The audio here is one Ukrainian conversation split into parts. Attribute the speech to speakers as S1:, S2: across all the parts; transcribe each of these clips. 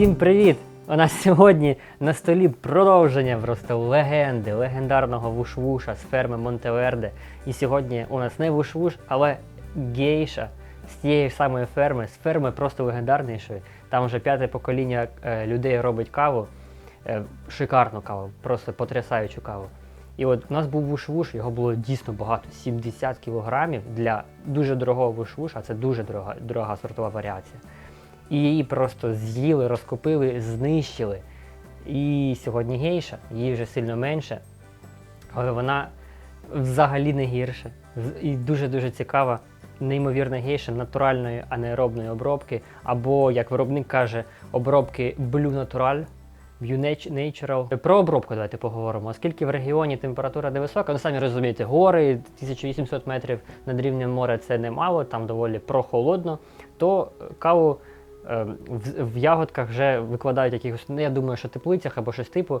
S1: Всім привіт! У нас сьогодні на столі продовження просто легенди, легендарного вушвуша з ферми Монтеверде. І сьогодні у нас не вушвуш, але гейша з тієї ж самої ферми, з ферми просто легендарнішої. Там вже п'яте покоління е, людей робить каву. Е, шикарну каву, просто потрясаючу каву. І от у нас був вуш-вуш, його було дійсно багато, 70 кілограмів для дуже дорогого вуш-вуша, це дуже дорога, дорога сортова варіація. І її просто з'їли, розкупили, знищили. І сьогодні гейша, її вже сильно менше, але вона взагалі не гірша. І дуже-дуже цікава, неймовірна гейша натуральної анаеробної обробки, або, як виробник каже, обробки Blue Natural. Nat- Natural. Про обробку давайте поговоримо. Оскільки в регіоні температура не висока, ну самі розумієте, гори 1800 метрів над рівнем моря це немало, там доволі прохолодно, то каву в, в ягодках вже викладають якихось, ну я думаю, що теплицях або щось типу,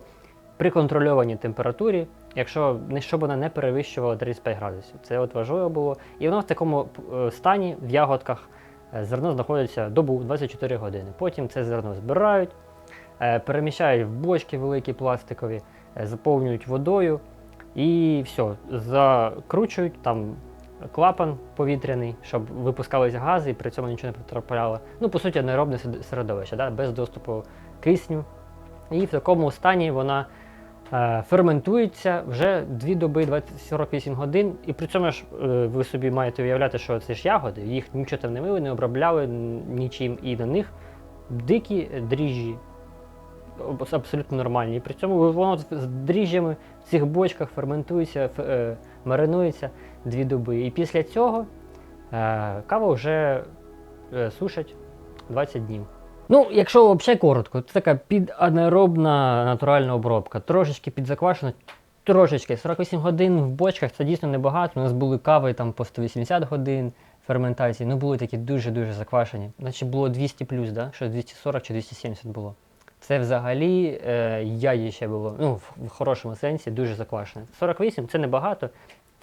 S1: при контрольованій температурі, якщо щоб вона не перевищувала 35 градусів. Це от важливо було. І воно в такому е, стані в ягодках е, зерно знаходиться добу 24 години. Потім це зерно збирають. Е, переміщають в бочки великі пластикові, е, заповнюють водою і все, закручують там клапан повітряний, щоб випускалися гази і при цьому нічого не потрапляло. Ну, по суті, анаеробне сед- середовище, да, без доступу кисню. І в такому стані вона е, ферментується вже 2 доби 20, 48 годин. І при цьому ж е, ви собі маєте уявляти, що це ж ягоди, їх нічого там не мили, не обробляли нічим, і на них дикі дріжджі абсолютно нормальні. І при цьому воно з- дріжджами в цих бочках ферментується, е, маринується дві доби. І після цього е, кава вже е, сушать 20 днів. Ну, якщо взагалі коротко, це така піданаеробна натуральна обробка. Трошечки підзаквашена, трошечки. 48 годин в бочках це дійсно небагато. У нас були кави там по 180 годин ферментації. Ну були такі дуже-дуже заквашені. Значить було 200 плюс, да? що 240 чи 270 було. Це взагалі е, яїще було, ну, в, хорошому сенсі, дуже заквашене. 48 це небагато,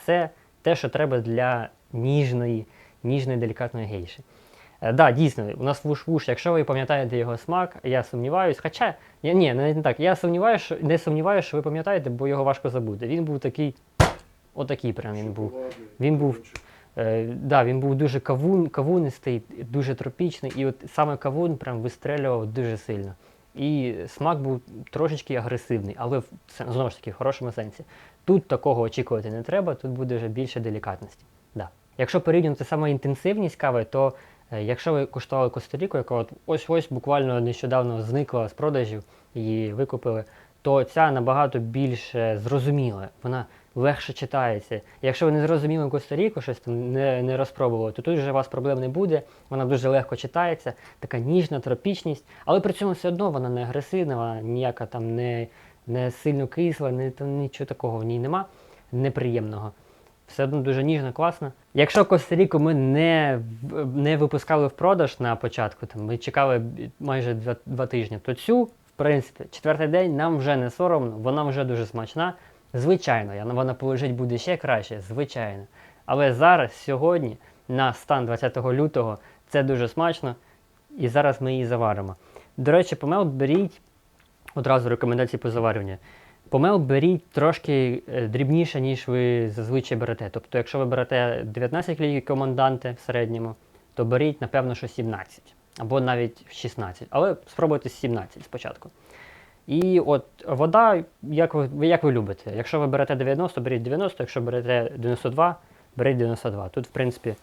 S1: це те, що треба для ніжної, ніжної делікатної гейші. Так, да, дійсно, у нас вуш-вуш, якщо ви пам'ятаєте його смак, я сумніваюсь. Хоча, ні, навіть не так. Я сумніваюся, що, не сумніваюся, що ви пам'ятаєте, бо його важко забути. Він був такий, отакий прям він був. Він був Е, да, він був дуже кавун, кавунистий, дуже тропічний, і от саме кавун прям вистрелював дуже сильно. І смак був трошечки агресивний, але в, знову ж таки в хорошому сенсі. Тут такого очікувати не треба, тут буде вже більше делікатності. Да. Якщо порівнювати саме інтенсивність кави, то е, якщо ви куштували Коста-Ріку, яка от ось ось буквально нещодавно зникла з продажів, її викупили, то ця набагато більше зрозуміла. Вона легше читається. Якщо ви не зрозуміли Коста-Ріку, щось там не, не розпробували, то тут вже у вас проблем не буде. Вона дуже легко читається, така ніжна тропічність, але при цьому все одно вона не агресивна, вона ніяка там не, не сильно кисла, не, там, нічого такого в ній нема неприємного. Все одно дуже ніжна, класна. Якщо Коста-Ріку ми не, не випускали в продаж на початку, там, ми чекали майже два, два тижні, то цю, в принципі, четвертий день нам вже не соромно, вона вже дуже смачна. Звичайно, вона полежить буде ще краще, звичайно. Але зараз, сьогодні, на стан 20 лютого, це дуже смачно, і зараз ми її заваримо. До речі, помел беріть одразу рекомендації по заварюванню. Помел беріть трошки е, дрібніше, ніж ви зазвичай берете. Тобто, якщо ви берете 19 клійки команданти в середньому, то беріть, напевно, що 17 або навіть 16. Але спробуйте 17 спочатку. І от вода, як ви, як ви любите. Якщо ви берете 90, беріть 90, якщо берете 92, беріть 92. Тут, в принципі,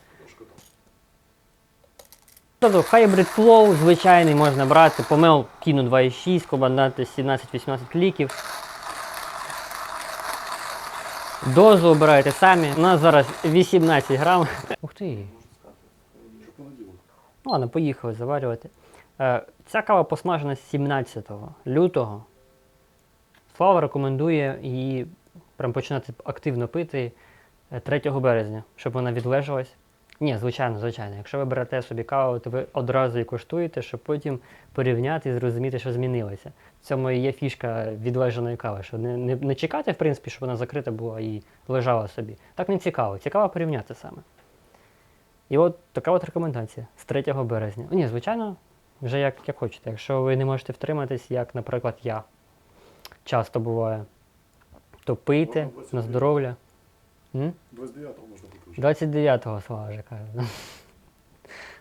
S1: Hybrid Flow звичайний можна брати, помел кіну 2,6, команданти 17-18 ліків. Дозу обираєте самі. У нас зараз 18 грам. Ух ти. Ну ладно, поїхали заварювати. Е, ця кава посмажена 17 лютого. Слава рекомендує її прям починати активно пити е, 3 березня, щоб вона відлежалась. Ні, звичайно, звичайно. Якщо ви берете собі каву, то ви одразу її коштуєте, щоб потім порівняти і зрозуміти, що змінилося. В цьому і є фішка відлежаної кави, що не, не, не чекати, в принципі, щоб вона закрита була і лежала собі. Так не цікаво. Цікаво порівняти саме. І от така от рекомендація з 3 березня. Ні, звичайно, Вже як, як хочете. Якщо ви не можете втриматись, як, наприклад, я часто буває, то пийте на здоров'я.
S2: 29-го можна бути
S1: 29-го, Слава вже каже.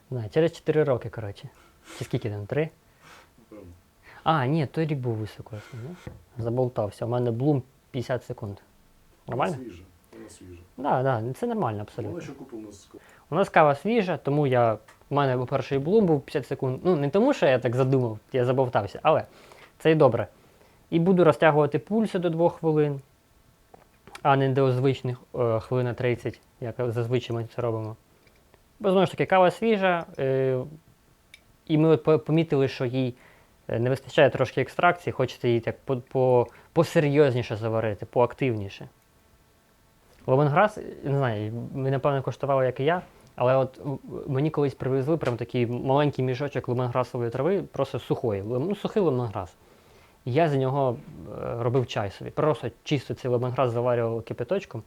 S1: Да, через 4 роки, коротше. Чи скільки там? 3?
S2: Напевно.
S1: А, ні, той рік був високосний. Заболтався. У мене блум 50 секунд. Нормально?
S2: Свіжа. Вона свіжа.
S1: Так, да, да, це нормально абсолютно.
S2: Вона ще куплена з
S1: У нас кава свіжа, тому я. У мене перший блум був 50 секунд. Ну, не тому, що я так задумав, я забовтався, але це і добре. І буду розтягувати пульси до 2 хвилин, а не до звичних е, хвилина 30, як зазвичай ми це робимо. Бо знову ж таки, кава свіжа, е, і ми от помітили, що їй е, не вистачає трошки екстракції, хочеться її так по, по, посерйозніше заварити, поактивніше. Лемонграс, не знаю, ви напевно коштували, як і я, але от мені колись привезли прям такий маленький мішочок лемонграсової трави, просто сухої, ну, сухий лемонграс. І я з нього е, робив чай собі. Просто чисто цей лемонграс заварював кипяточком,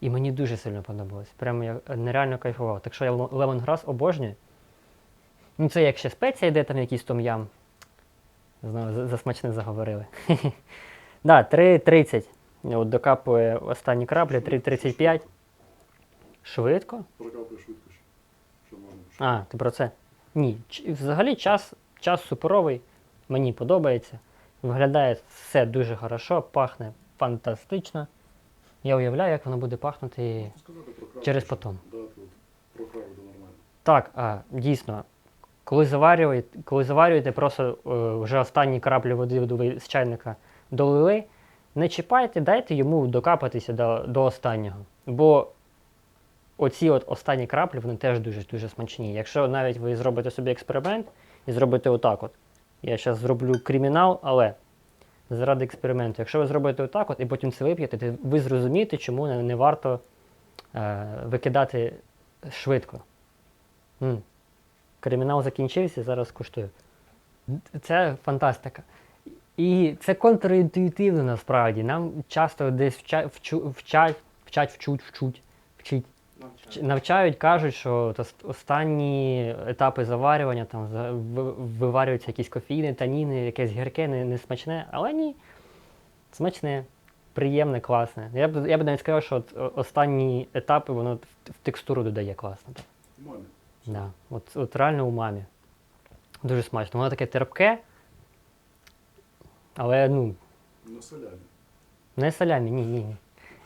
S1: і мені дуже сильно подобалось. Прямо я нереально кайфував. Так що я лемонграс обожнюю. Ну, це як ще спеція йде, там якийсь том-ям. Знову за, за смачне заговорили. Да, 3.30. От докапує останні краплі, 3.35. Швидко?
S2: Прокапує швидко. Що можна.
S1: А, ти про це? Ні. Взагалі час, час суперовий, мені подобається. Виглядає все дуже хорошо, пахне фантастично. Я уявляю, як воно буде пахнути
S2: краву,
S1: через потом. Так, а, дійсно. Коли заварюєте, коли заварюєте, просто е, вже останні краплі води з чайника долили, не чіпайте, дайте йому докапатися до, до останнього. Бо оці от останні краплі, вони теж дуже дуже смачні. Якщо навіть ви зробите собі експеримент і зробите отак от. Я зараз зроблю кримінал, але заради експерименту. Якщо ви зробите отак от і потім це вип'єте, то ви зрозумієте, чому не, варто е, викидати швидко. М. Кримінал закінчився, зараз куштую. Це фантастика. І це контрінтуїтивно насправді. Нам часто десь вчать, вчу, вчать, вчать, вчуть, вчуть, вчить. Вч- Навчають, кажуть, що останні етапи заварювання, там виварюються якісь кофеїни, таніни, якесь гірке, не, не смачне, але ні. Смачне, приємне, класне. Я б, я б навіть сказав, що от останні етапи воно в, текстуру додає класно. Так.
S2: Мамі.
S1: Да. От, от реально умамі. Дуже смачно. Воно таке терпке, але ну,
S2: На салямі.
S1: не салямі, ні, ні, ні.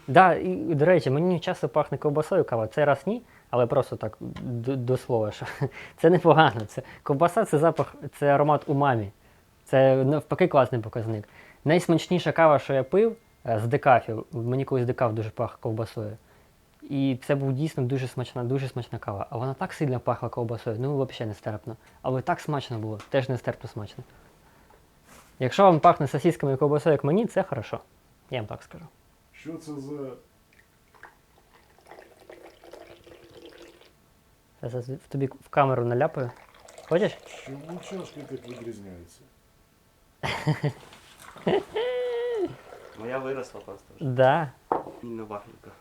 S1: Да, і, до речі, мені часто пахне ковбасою кава. Цей раз ні, але просто так до, до слова, що це непогано. Це, ковбаса це запах, це аромат умамі. Це навпаки класний показник. Найсмачніша кава, що я пив е, з декафів, мені колись декаф дуже пах ковбасою. І це був дійсно дуже смачна, дуже смачна кава. А вона так сильно пахла ковбасою, ну взагалі нестерпно. Але так смачно було, теж нестерпно смачно. Якщо вам пахне сосісками і ковбасою, як мені, це хорошо. Я вам так скажу.
S2: Що це за
S1: Я зараз в тобі в камеру наляпаю. Хочеш?
S2: чому чашки так відрізняються?
S3: Моя виросла просто вже.
S1: Да.
S3: Ванільна вафелька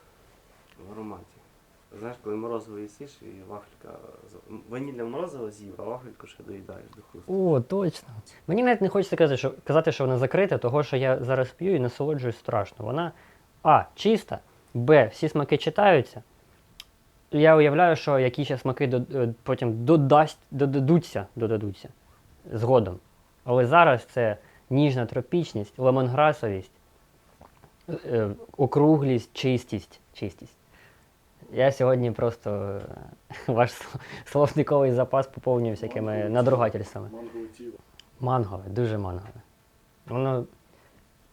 S3: в ароматі. Знаєш, коли морозиво їсиш і вафелька. Ванільне морозиво з'їв, а вафельку ще доїдаєш до хрусту.
S1: О, точно. Мені навіть не хочеться казати, що, казати, що вона закрита, того що я зараз п'ю і насолоджуюсь страшно. Вона А. Чиста, Б. Всі смаки читаються. Я уявляю, що які ще смаки до- е, потім додасть, додадуться, додадуться згодом. Але зараз це ніжна тропічність, лемонграсовість, е, округлість, чистість. чистість. Я сьогодні просто е, ваш словниковий запас поповнюю всякими надругательствами.
S2: Мангове.
S1: Мангове, дуже мангове. Воно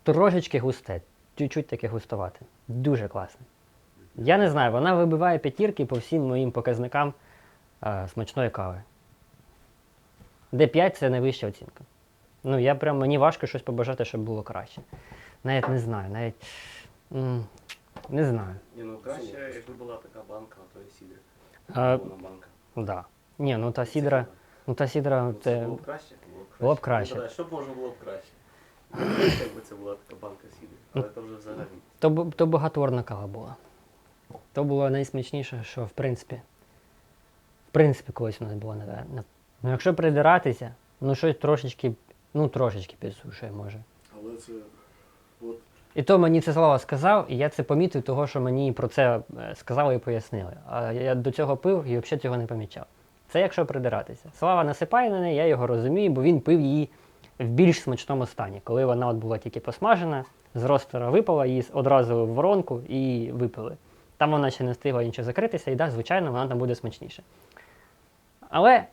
S1: трошечки густе, чуть-чуть таке густовате. Дуже класне. Я не знаю, вона вибиває п'ятірки по всім моїм показникам е, смачної кави. Де 5 це найвища оцінка. Ну, я прям мені важко щось побажати, щоб було краще. Навіть не знаю, навіть. Не знаю.
S3: Ні, ну краще, якби була така банка, а то і сідри.
S1: А,
S3: банка.
S1: да. Ні, ну та сідра. Ну та сідра,
S3: Ну,
S1: це.
S3: Було? Було б краще.
S1: Було б краще.
S3: Ну, да, Що б можна було б краще? Якби це була така банка сідри.
S1: Ну.
S3: Але це вже взагалі.
S1: То, б- то багатворна кава була. То було найсмачніше, що в принципі. В принципі, колись у нас було, напевно. Ну, якщо придиратися, Ну, щось трошечки, ну трошечки підсушує, може.
S2: Але це от
S1: І то мені це Слава сказав, і я це помітив, того, що мені про це е, сказали і пояснили. А я до цього пив і взагалі цього не помічав. Це якщо придиратися. Слава насипає на неї, я його розумію, бо він пив її в більш смачному стані. Коли вона от була тільки посмажена, з ростера випала, її одразу в воронку і випили. Там вона ще не встигла нічого закритися, і да, звичайно, вона там буде смачніше. Але,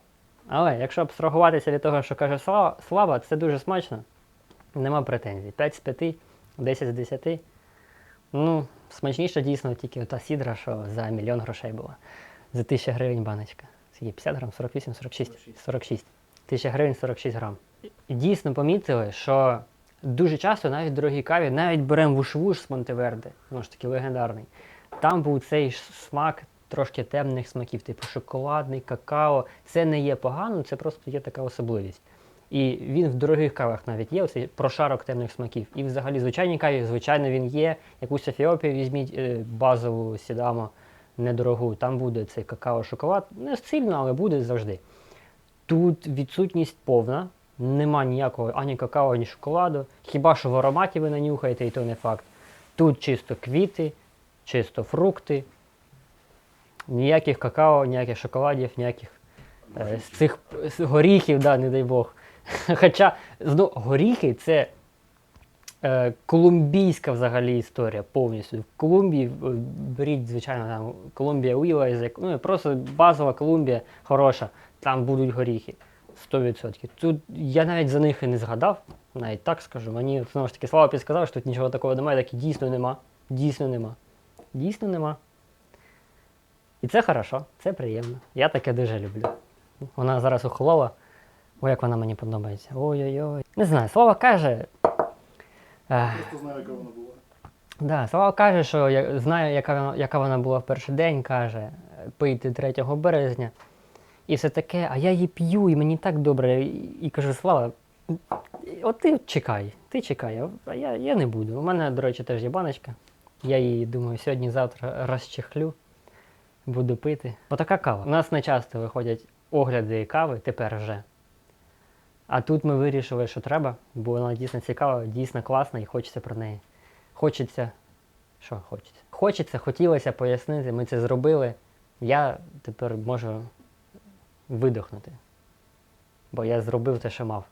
S1: але якщо абстрагуватися від того, що каже Слава, Слава, це дуже смачно, нема претензій. 5 з 5, 10 з 10. Ну, смачніше дійсно тільки та сідра, що за мільйон грошей була. За 1000 гривень баночка. Скільки? 50 грам, 48, 46. 46. 1000 гривень 46 грам. І дійсно помітили, що дуже часто навіть в дорогій каві, навіть беремо вуш-вуш з Монтеверде, ну ж таки легендарний. Там був цей смак трошки темних смаків, типу шоколадний, какао. Це не є погано, це просто є така особливість. І він в дорогих кавах навіть є, оцей прошарок темних смаків. І взагалі звичайній каві, звичайно, він є. Якусь Ефіопію візьміть е, базову сідамо недорогу. Там буде цей какао-шоколад. Не сильно, але буде завжди. Тут відсутність повна, нема ніякого ані какао, ані шоколаду. Хіба що в ароматі ви нанюхаєте, і то не факт. Тут чисто квіти, чисто фрукти, ніяких какао, ніяких шоколадів, ніяких е, з цих горіхів, да, не дай Бог. Хоча знову горіхи це е, колумбійська взагалі історія повністю. В Колумбії беріть, звичайно, там Колумбія Уіла, ну, просто базова Колумбія хороша, там будуть горіхи. 100%. Тут я навіть за них і не згадав, навіть так скажу. Мені знову ж таки Слава підсказав, що тут нічого такого немає, так і дійсно нема. Дійсно нема. Дійсно нема. І це хорошо, це приємно. Я таке дуже люблю. Вона зараз охолола. Ой, як вона мені подобається. Ой-ой-ой. Не знаю, Слава каже. Е,
S2: просто знаю, яка вона була.
S1: да, Слава каже, що я знаю, яка вона, яка вона була в перший день, каже, е, пийте 3 березня. І все таке, а я її п'ю, і мені так добре. І, і кажу, Слава, от ти чекай, ти чекай, а я, я не буду. У мене, до речі, теж є баночка. Я її, думаю, сьогодні-завтра розчехлю, буду пити. Отака кава. У нас не часто виходять огляди кави, тепер вже. А тут ми вирішили, що треба, бо вона дійсно цікава, дійсно класна і хочеться про неї. Хочеться. Що хочеться? Хочеться, хотілося пояснити, ми це зробили. Я тепер можу видохнути. Бо я зробив те, що мав.